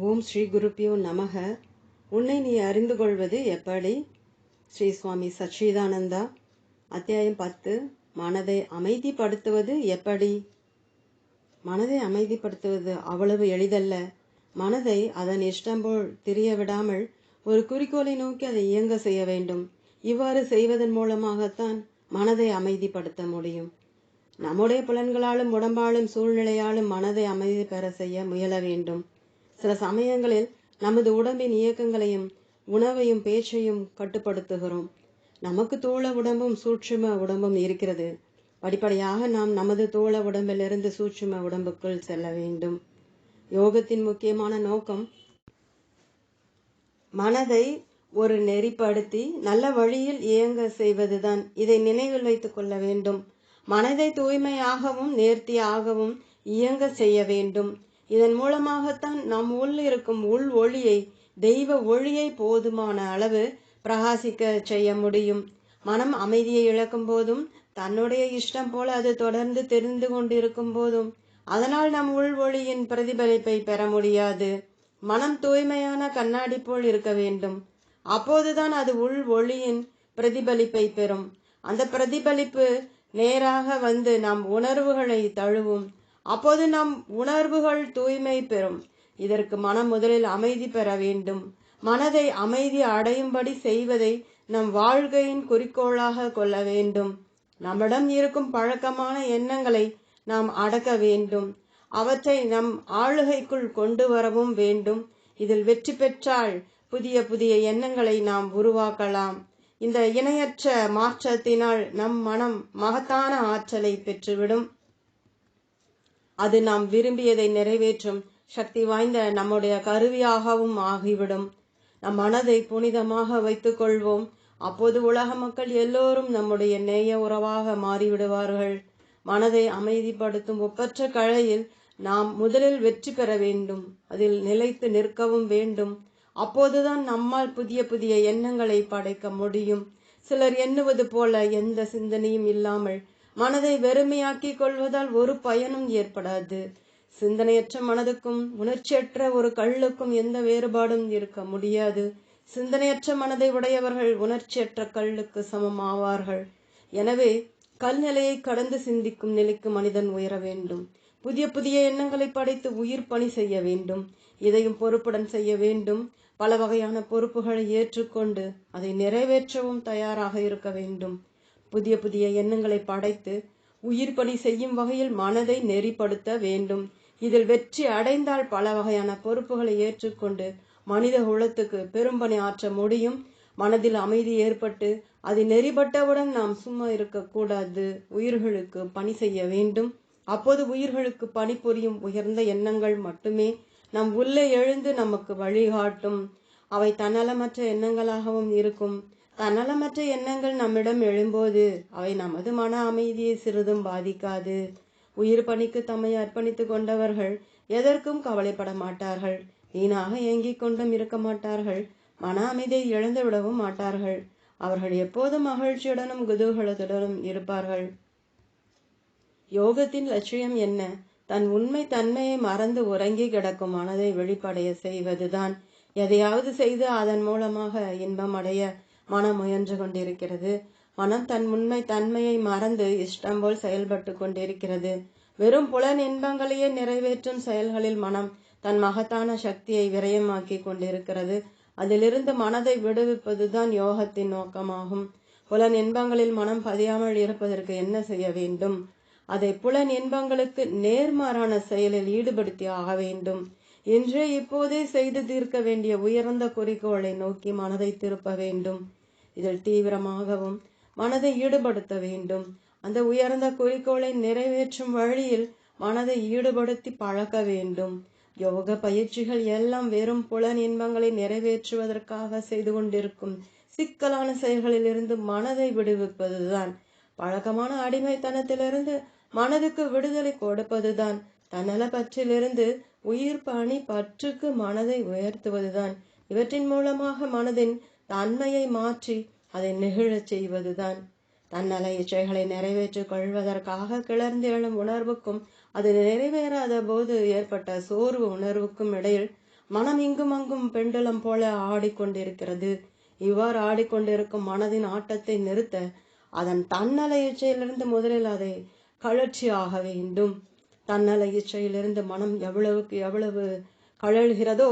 ஓம் ஸ்ரீ குருப்பியோ நமக. உன்னை நீ அறிந்து கொள்வது எப்படி? ஸ்ரீ சுவாமி சச்சிதானந்தா. அத்தியாயம் பத்து. மனதை அமைதிப்படுத்துவது எப்படி? மனதை அமைதிப்படுத்துவது அவ்வளவு எளிதல்ல. மனதை அதன் இஷ்டம் போல் திரிய விடாமல் ஒரு குறிக்கோளை நோக்கி அதை இயங்க செய்ய வேண்டும். இவ்வாறு செய்வதன் மூலமாகத்தான் மனதை அமைதிப்படுத்த முடியும். நம்முடைய புலன்களாலும் உடம்பாலும் சூழ்நிலையாலும் மனதை அமைதி பெற செய்ய முயல வேண்டும். சில சமயங்களில் நமது உடம்பின் இயக்கங்களையும் உணவையும் பேச்சையும் கட்டுப்படுத்துகிறோம். நமக்கு தோள உடம்பும் சூட்சும உடம்பும் இருக்கிறது. படிப்படியாக நாம் நமது தோள உடம்பிலிருந்து சூட்சும உடம்புக்குள் செல்ல வேண்டும். யோகத்தின் முக்கியமான நோக்கம் மனதை ஒரு நெறிப்படுத்தி நல்ல வழியில் இயங்க செய்வதுதான். இதை நினைவில் வைத்துக் கொள்ள வேண்டும். மனதை தூய்மையாகவும் நேர்த்தியாகவும் இயங்க செய்ய வேண்டும். இதன் மூலமாகத்தான் நம் உள் இருக்கும் உள் ஒளியை தெய்வ ஒளியை போதுமான அளவு பிரகாசிக்க செய்ய முடியும். மனம் அமைதியை இழக்கும் போதும் தன்னுடைய இஷ்டம் போல அது தொடர்ந்து தெரிந்து கொண்டிருக்கும் போதும் அதனால் நம் உள் ஒளியின் பிரதிபலிப்பை பெற முடியாது. மனம் தூய்மையான கண்ணாடி போல் இருக்க வேண்டும். அப்போதுதான் அது உள் ஒளியின் பிரதிபலிப்பை பெறும். அந்த பிரதிபலிப்பு நேராக வந்து நம் உணர்வுகளை தழுவும். அப்போது நம் உணர்வுகள் தூய்மை பெறும். இதற்கு மனம் முதலில் அமைதி பெற வேண்டும். மனதை அமைதி அடையும்படி செய்வதை நம் வாழ்க்கையின் குறிக்கோளாக கொள்ள வேண்டும். நம்மிடம் இருக்கும் பழக்கமான எண்ணங்களை நாம் அடக்க வேண்டும். அவற்றை நம் ஆளுகைக்குள் கொண்டு வரவும் வேண்டும். இதில் வெற்றி பெற்றால் புதிய புதிய எண்ணங்களை நாம் உருவாக்கலாம். இந்த இணையற்ற மாற்றத்தினால் நம் மனம் மகத்தான ஆற்றலை பெற்றுவிடும். அது நாம் விரும்பியதை நிறைவேற்றும் சக்தி வாய்ந்த நம்முடைய கருவியாகவும் ஆகிவிடும். நம் மனதை புனிதமாக வைத்துக் கொள்வோம். அப்போது உலக மக்கள் எல்லோரும் நம்முடைய நேய உறவாக மாறிவிடுவார்கள். மனதை அமைதிப்படுத்தும் ஒப்பற்ற கழையில் நாம் முதலில் வெற்றி பெற வேண்டும். அதில் நிலைத்து நிற்கவும் வேண்டும். அப்போதுதான் நம்மால் புதிய புதிய எண்ணங்களை படைக்க முடியும். சிலர் எண்ணுவது போல எந்த சிந்தனையும் இல்லாமல் மனதை வெறுமையாக்கி கொள்வதால் ஒரு பயனும் ஏற்படாது. சிந்தனையற்ற மனதுக்கும் உணர்ச்சியற்ற ஒரு கல்லுக்கும் எந்த வேறுபாடும் இருக்க முடியாது. சிந்தனையற்ற மனதை உடையவர்கள் உணர்ச்சியற்ற கல்லுக்கு சமம் ஆவார்கள். எனவே கல்நிலையை கடந்து சிந்திக்கும் நிலைக்கு மனிதன் உயர வேண்டும். புதிய புதிய எண்ணங்களை படைத்து உயிர் பணி செய்ய வேண்டும். இதையும் பொறுப்புடன் செய்ய வேண்டும். பல வகையான பொறுப்புகளை ஏற்றுக்கொண்டு அதை நிறைவேற்றவும் தயாராக இருக்க வேண்டும். புதிய புதிய எண்ணங்களை படைத்து உயிர் பணி செய்யும் வகையில் மனதை நெறிப்படுத்த வேண்டும். இதில் வெற்றி அடைந்தால் பல வகையான பொறுப்புகளை ஏற்றுக்கொண்டு மனித குலத்துக்கு பெரும்பணி ஆற்ற முடியும். மனதில் அமைதி ஏற்பட்டு அது நெறிப்பட்டவுடன் நாம் சும்மா இருக்கக்கூடாது. உயிர்களுக்கு பணி செய்ய வேண்டும். அப்போது உயிர்களுக்கு பணிபுரியும் உயர்ந்த எண்ணங்கள் மட்டுமே நம் உள்ளே எழுந்து நமக்கு வழிகாட்டும். அவை தன்னலமற்ற எண்ணங்களாகவும் இருக்கும். தன்னலமற்ற எண்ணங்கள் நம்மிடம் எழும்போது அவை நமது மன அமைதியை சிறிதும் பாதிக்காது. உயிர் பணிக்கு தம்மை அர்ப்பணித்துக் கொண்டவர்கள் எதற்கும் கவலைப்பட மாட்டார்கள். வீணாக ஏங்கிக் கொண்டும் இருக்க மாட்டார்கள். மன அமைதியை இழந்து விடவும் மாட்டார்கள். அவர்கள் எப்போதும் மகிழ்ச்சியுடனும் குதூகலத்துடனும் இருப்பார்கள். யோகத்தின் லட்சியம் என்ன? தன் உண்மை தன்மையை மறந்து உறங்கி கிடக்கும் மனதை வெளிப்படைய செய்வதுதான். எதையாவது செய்து அதன் மூலமாக இன்பம் அடைய மனம் முயன்று கொண்டிருக்கிறது. மனம் தன் உண்மை தன்மையை மறந்து இஷ்டம் போல் செயல்பட்டு கொண்டிருக்கிறது. வெறும் புலன் இன்பங்களையே நிறைவேற்றும் செயல்களில் மனம் தன் மகத்தான சக்தியை விரயமாக்கி கொண்டிருக்கிறது. அதிலிருந்து மனதை விடுவிப்பதுதான் யோகத்தின் நோக்கமாகும். புலன் இன்பங்களில் மனம் பதியாமல் இருப்பதற்கு என்ன செய்ய வேண்டும்? அதை புலன் இன்பங்களுக்கு நேர்மாறான செயலில் ஈடுபடுத்தி ஆக வேண்டும். இன்றே இப்போதே செய்து தீர்க்க வேண்டிய உயர்ந்த குறிக்கோளை நோக்கி மனதை திருப்ப வேண்டும். இதில் தீவிரமாகவும் மனதை ஈடுபடுத்த வேண்டும். அந்த உயர்ந்த குறிக்கோளை நிறைவேற்றும் வழியில் மனதை ஈடுபடுத்தி பழக்க வேண்டும். யோக பயிற்சிகள் எல்லாம் வெறும் புலன் இன்பங்களை நிறைவேற்றுவதற்காக செய்து கொண்டிருக்கும் சிக்கலான செயல்களில் இருந்து மனதை விடுவிப்பதுதான். பழக்கமான அடிமைத்தனத்திலிருந்து மனதுக்கு விடுதலை கொடுப்பதுதான். தன்னல பற்றிலிருந்து உயிர் பணி பற்றுக்கு மனதை உயர்த்துவதுதான். இவற்றின் மூலமாக மனதின் தன்மையை மாற்றி அதை நெகிழச் செய்வதுதான். தன்னல இச்சைகளை நிறைவேற்றிக் கொள்வதற்காக கிளர்ந்து எழும் உணர்வுக்கும் அது நிறைவேறாத போது ஏற்பட்ட சோர்வு உணர்வுக்கும் இடையில் மனம் இங்கும் அங்கும் பெண்டலம் போல ஆடிக்கொண்டிருக்கிறது. இவ்வாறு ஆடிக்கொண்டிருக்கும் மனதின் ஆட்டத்தை நிறுத்த அதன் தன்னல இச்சையிலிருந்து முதலில் அதை கழற்சி ஆக வேண்டும். தன்னல இச்சையிலிருந்து மனம் எவ்வளவுக்கு எவ்வளவு கழல்கிறதோ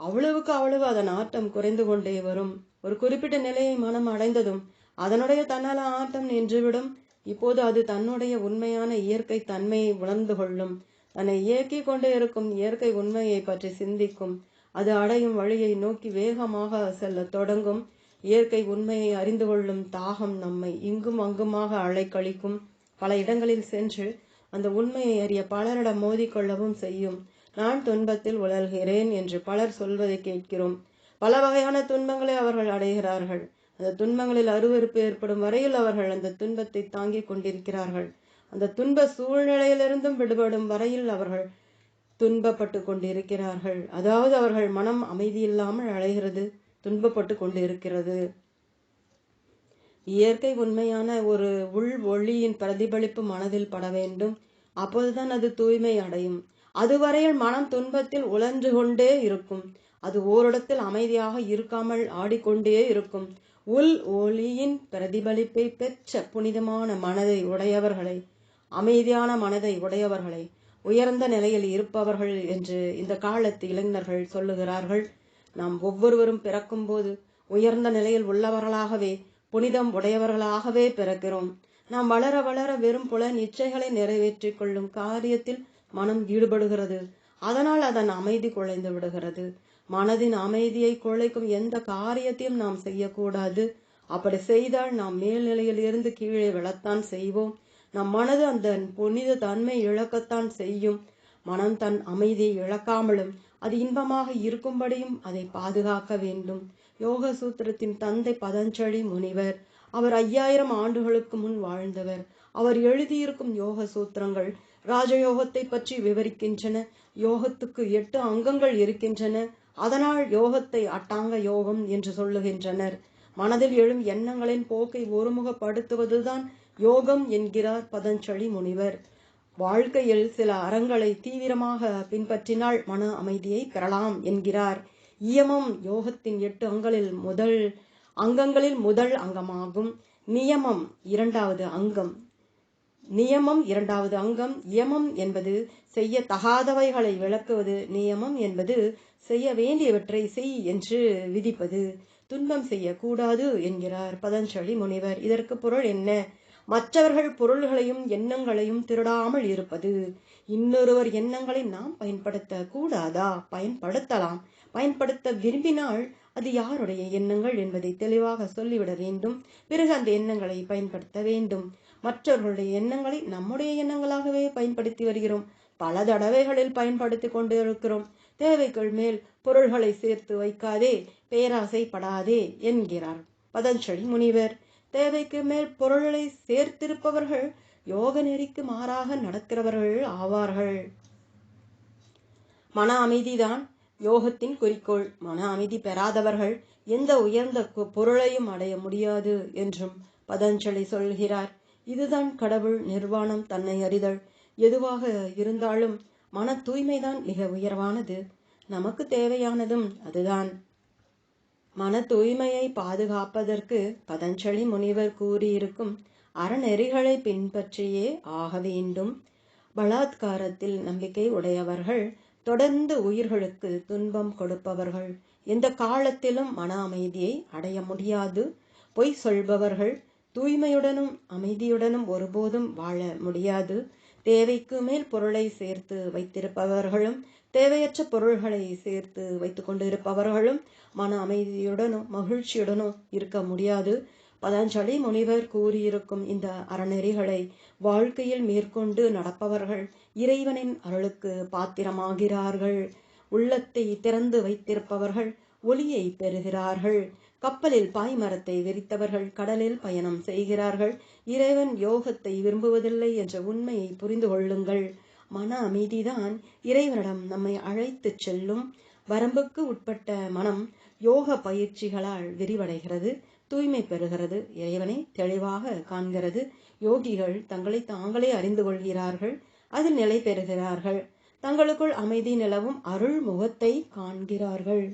அவ்வளவுக்கு அவ்வளவு அதன் ஆட்டம் குறைந்து கொண்டே வரும். ஒரு குறிப்பிட்ட நிலையை மனம் அடைந்ததும் அதனுடைய தன்னல ஆட்டம் நின்றுவிடும். இப்போது அது தன்னுடைய உண்மையான இயற்கை தன்மையை உணர்ந்து கொள்ளும். தன்னை இயக்கி கொண்டே இருக்கும் இயற்கை உண்மையை பற்றி சிந்திக்கும். அது அடையும் வழியை நோக்கி வேகமாக செல்ல தொடங்கும். இயற்கை உண்மையை அறிந்து கொள்ளும் தாகம் நம்மை இங்கும் அங்குமாக அலைக்கழிக்கும். பல இடங்களில் சென்று அந்த உண்மையை அறிய பலரிடம் மோதிக்கொள்ளவும் செய்யும். நான் துன்பத்தில் உழல்கிறேன் என்று பலர் சொல்வதை கேட்கிறோம். பல வகையான துன்பங்களை அவர்கள் அடைகிறார்கள். அந்த துன்பங்களில் அருவருப்பு ஏற்படும் வரையில் அவர்கள் அந்த துன்பத்தை தாங்கிக் கொண்டிருக்கிறார்கள். அந்த துன்ப சூழ்நிலையிலிருந்தும் விடுபடும் வரையில் அவர்கள் துன்பப்பட்டு கொண்டிருக்கிறார்கள். அதாவது அவர்கள் மனம் அமைதி இல்லாமல் அழைகிறது துன்பப்பட்டு கொண்டிருக்கிறது. இயற்கை உண்மையான ஒரு உள் ஒளியின் பிரதிபலிப்பு மனதில் பட வேண்டும். அப்போதுதான் அது தூய்மை அடையும். அதுவரையில் மனம் துன்பத்தில் உழன்று கொண்டே இருக்கும். அது ஓரிடத்தில் அமைதியாக இருக்காமல் ஆடிக்கொண்டே இருக்கும். உள் ஒளியின் பிரதிபலிப்பை பெற்ற புனிதமான மனதை உடையவர்களை அமைதியான மனதை உடையவர்களை உயர்ந்த நிலையில் இருப்பவர்கள் என்று இந்த காலத்து இளைஞர்கள் சொல்லுகிறார்கள். நாம் ஒவ்வொருவரும் பிறக்கும்போது உயர்ந்த நிலையில் உள்ளவர்களாகவே புனிதம் உடையவர்களாகவே பிறக்கிறோம். நாம் வளர வளர வெறும் புல நிச்சயங்களை நிறைவேற்றிக் கொள்ளும் காரியத்தில் மனம் ஈடுபடுகிறது. அதனால் அதன் அமைதி குலைந்து விடுகிறது. மனதின் அமைதியை குலைக்கும் எந்த காரியத்தையும் நாம் செய்யக்கூடாது. அப்படி செய்தால் நாம் மேல்நிலையில் இருந்து கீழே விழத்தான் செய்வோம். நம் மனது அந்த புனித தன்மை இழக்கத்தான் செய்யும். மனம் தன் அமைதியை இழக்காமலும் அது இன்பமாக இருக்கும்படியும் அதை பாதுகாக்க வேண்டும். யோக சூத்திரத்தின் தந்தை பதஞ்சலி முனிவர் அவர் ஐயாயிரம் ஆண்டுகளுக்கு முன் வாழ்ந்தவர். அவர் எழுதியிருக்கும் யோக சூத்திரங்கள் ராஜயோகத்தை பற்றி விவரிக்கின்றன. யோகத்துக்கு எட்டு அங்கங்கள் இருக்கின்றன. அதனால் யோகத்தை அட்டாங்க யோகம் என்று சொல்லுகின்றனர். மனதில் எழும் எண்ணங்களின் போக்கை ஒருமுகப்படுத்துவதுதான் யோகம் என்கிறார் பதஞ்சலி முனிவர். வாழ்க்கையில் சில அறங்களை தீவிரமாக பின்பற்றினால் மன அமைதியை பெறலாம் என்கிறார். இயமம் யோகத்தின் எட்டு அங்களில் முதல் அங்கங்களில் முதல் அங்கமாகும். நியமம் இரண்டாவது அங்கம். நியமம் இரண்டாவது அங்கம். யமம் என்பது செய்ய தகாதவைகளை விளக்குவது. நியமம் என்பது செய்ய வேண்டியவற்றை செய் என்று விதிப்பது. துன்பம் செய்யக்கூடாது என்கிறார் பதஞ்சலி முனிவர். இதற்கு பொருள் என்ன? மற்றவர்கள் பொருள்களையும் எண்ணங்களையும் திருடாமல் இருப்பது. இன்னொருவர் எண்ணங்களை நாம் பயன்படுத்த கூடாதா பயன்படுத்தலாம். பயன்படுத்த விரும்பினால் அது யாருடைய எண்ணங்கள் என்பதை தெளிவாக சொல்லிவிட வேண்டும். பிறகு அந்த எண்ணங்களை பயன்படுத்த வேண்டும். மற்றவர்களுடைய எண்ணங்களை நம்முடைய எண்ணங்களாகவே பயன்படுத்தி வருகிறோம். பல தடவைகளில் பயன்படுத்தி கொண்டு இருக்கிறோம் தேவைகள் மேல் பொருள்களை சேர்த்து வைக்காதே பேராசைப்படாதே என்கிறார் பதஞ்சலி முனிவர். தேவைக்கு மேல் பொருள்களை சேர்த்திருப்பவர்கள் யோக நெறிக்கு மாறாக நடக்கிறவர்கள் ஆவார்கள். மன அமைதிதான் யோகத்தின் குறிக்கோள். மன அமைதி பெறாதவர்கள் எந்த உயர்ந்த பொருளையும் அடைய முடியாது என்றும் பதஞ்சலி சொல்கிறார். இதுதான் கடவுள் நிர்வாணம் தன்னை அறிதல். எதுவாக இருந்தாலும் மன தூய்மைதான் மிக உயர்வானது. நமக்கு தேவையானதும் அதுதான். மன தூய்மையை பாதுகாப்பதற்கு பதஞ்சலி முனிவர் கூறியிருக்கும் அறநெறிகளை பின்பற்றியே ஆக வேண்டும். பலாத்காரத்தில் நம்பிக்கை உடையவர்கள் தொடர்ந்து உயிர்களுக்கு துன்பம் கொடுப்பவர்கள். எந்த காலத்திலும் மன அமைதியை அடைய முடியாது. பொய் சொல்பவர்கள் தூய்மையுடனும் அமைதியுடனும் ஒருபோதும் வாழ முடியாது. தேவைக்கு மேல் பொருளை சேர்த்து வைத்திருப்பவர்களும் தேவையற்ற பொருள்களை சேர்த்து வைத்து கொண்டிருப்பவர்களும் மன அமைதியுடனும் மகிழ்ச்சியுடனும் இருக்க முடியாது. பதஞ்சலி முனிவர் கூறியிருக்கும் இந்த அறநெறிகளை வாழ்க்கையில் மேற்கொண்டு நடப்பவர்கள் இறைவனின் அருளுக்கு பாத்திரமாகிறார்கள். உள்ளத்தை திறந்து வைத்திருப்பவர்கள் ஒளியை பெறுகிறார்கள். கப்பலில் பாய்மரத்தை விரித்தவர்கள் கடலில் பயணம் செய்கிறார்கள். இறைவன் யோகத்தை விரும்புவதில்லை என்ற உண்மையை புரிந்து கொள்ளுங்கள். மன அமைதிதான் இறைவனிடம் நம்மை அழைத்துச் செல்லும். வரம்புக்கு உட்பட்ட மனம் யோக பயிற்சிகளால் விரிவடைகிறது தூய்மை பெறுகிறது இறைவனை தெளிவாக காண்கிறது. யோகிகள் தங்களை தாங்களே அறிந்து கொள்கிறார்கள் அதில் நிலை பெறுகிறார்கள். தங்களுக்குள் அமைதி நிலவும் அருள் முகத்தை காண்கிறார்கள்.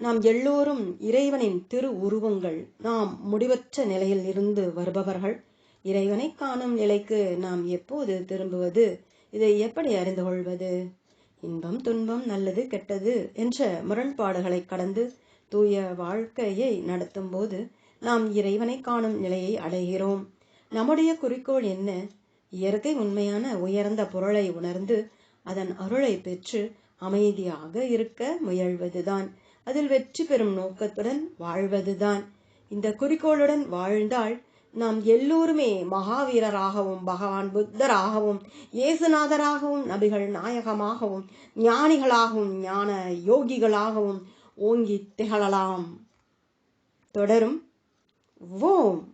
நாம் எல்லோரும் இறைவனின் திரு உருவங்கள் நாம் முடிவற்ற நிலையில் இருந்து வருபவர்கள். இறைவனை காணும் நிலைக்கு நாம் எப்போது திரும்புவது? இதை எப்படி அறிந்து கொள்வது? இன்பம் துன்பம் நல்லது கெட்டது என்ற முரண்பாடுகளை கடந்து தூய வாழ்க்கையை நடத்தும் போது நாம் இறைவனை காணும் நிலையை அடைகிறோம். நம்முடைய குறிக்கோள் என்ன? இயற்கை உண்மையான உயர்ந்த பொருளை உணர்ந்து அதன் அருளை பெற்று அமைதியாக இருக்க முயல்வதுதான். அதில் வெற்றி பெறும் நோக்கத்துடன் வாழ்வதுதான். இந்த குறிக்கோளுடன் வாழ்ந்தால் நாம் எல்லோருமே மகாவீரராகவும் பகவான் புத்தராகவும் இயேசுநாதராகவும் நபிகள் நாயகமாகவும் ஞானிகளாகவும் ஞான யோகிகளாகவும் ஓங்கி திகழலாம். தொடரும். ஓம்.